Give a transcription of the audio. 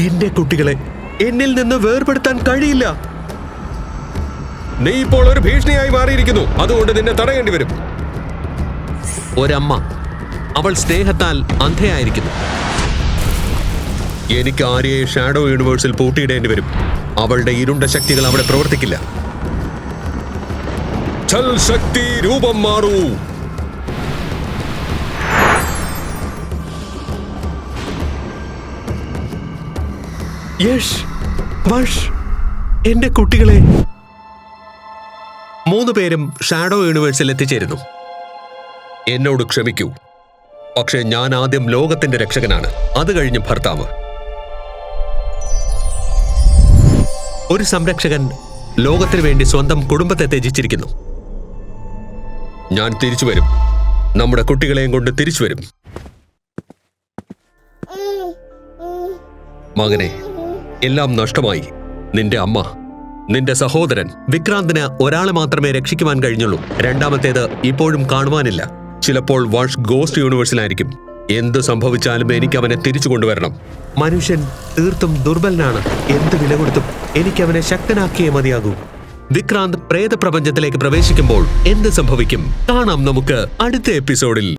എന്റെ കുട്ടികളെ എന്നിൽ നിന്ന് വേർപെടുത്താൻ കഴിയില്ല. നീ ഇപ്പോൾ ഒരു ഭീഷണിയായി മാറിയിരിക്കുന്നു. അതുകൊണ്ട് നിന്നെ തടയേണ്ടി വരും. ഒരമ്മ അവൾ സ്നേഹത്താൽ അന്ധയായിരിക്കുന്നു. എനിക്ക് ആര്യയെ ഷാഡോ യൂണിവേഴ്സിൽ പൂട്ടിയിടേണ്ടി വരും. അവളുടെ ഇരുണ്ട ശക്തികൾ അവിടെ പ്രവർത്തിക്കില്ല. ചൽ ശക്തി രൂപം മാറൂ. യഷ് വഷ് എന്റെ കുട്ടികളെ. മൂന്ന് പേരും ഷാഡോ യൂണിവേഴ്സിൽ എത്തിച്ചേരുന്നു എന്നോട് ക്ഷമിക്കൂ. പക്ഷേ ഞാൻ ആദ്യം ലോകത്തിന്റെ രക്ഷകനാണ്. അത് കഴിഞ്ഞ് ഭർത്താവ്. ഒരു സംരക്ഷകൻ ലോകത്തിനു വേണ്ടി സ്വന്തം കുടുംബത്തെ ത്യജിച്ചിരിക്കുന്നു. ഞാൻ തിരിച്ചു വരും. നമ്മുടെ കുട്ടികളെയും കൊണ്ട് തിരിച്ചു വരും. മകനെ എല്ലാം നഷ്ടമായി. നിന്റെ അമ്മ നിന്റെ സഹോദരൻ വിക്രാന്തിന് ഒരാളെ മാത്രമേ രക്ഷിക്കുവാൻ കഴിഞ്ഞുള്ളൂ. രണ്ടാമത്തേത് ഇപ്പോഴും കാണുവാനില്ല. ചിലപ്പോൾ വാഷ് ഗോസ്റ്റ് യൂണിവേഴ്സിലായിരിക്കും. എന്ത് സംഭവിച്ചാലും എനിക്ക് അവനെ തിരിച്ചു കൊണ്ടുവരണം. മനുഷ്യൻ തീർത്തും ദുർബലനാണ്. എന്ത് വില കൊടുത്തും എനിക്ക് അവനെ ശക്തനാക്കിയേ മതിയാകൂ. വിക്രാന്ത് പ്രേത പ്രപഞ്ചത്തിലേക്ക് പ്രവേശിക്കുമ്പോൾ എന്ത് സംഭവിക്കും? കാണാം നമുക്ക് അടുത്ത എപ്പിസോഡിൽ.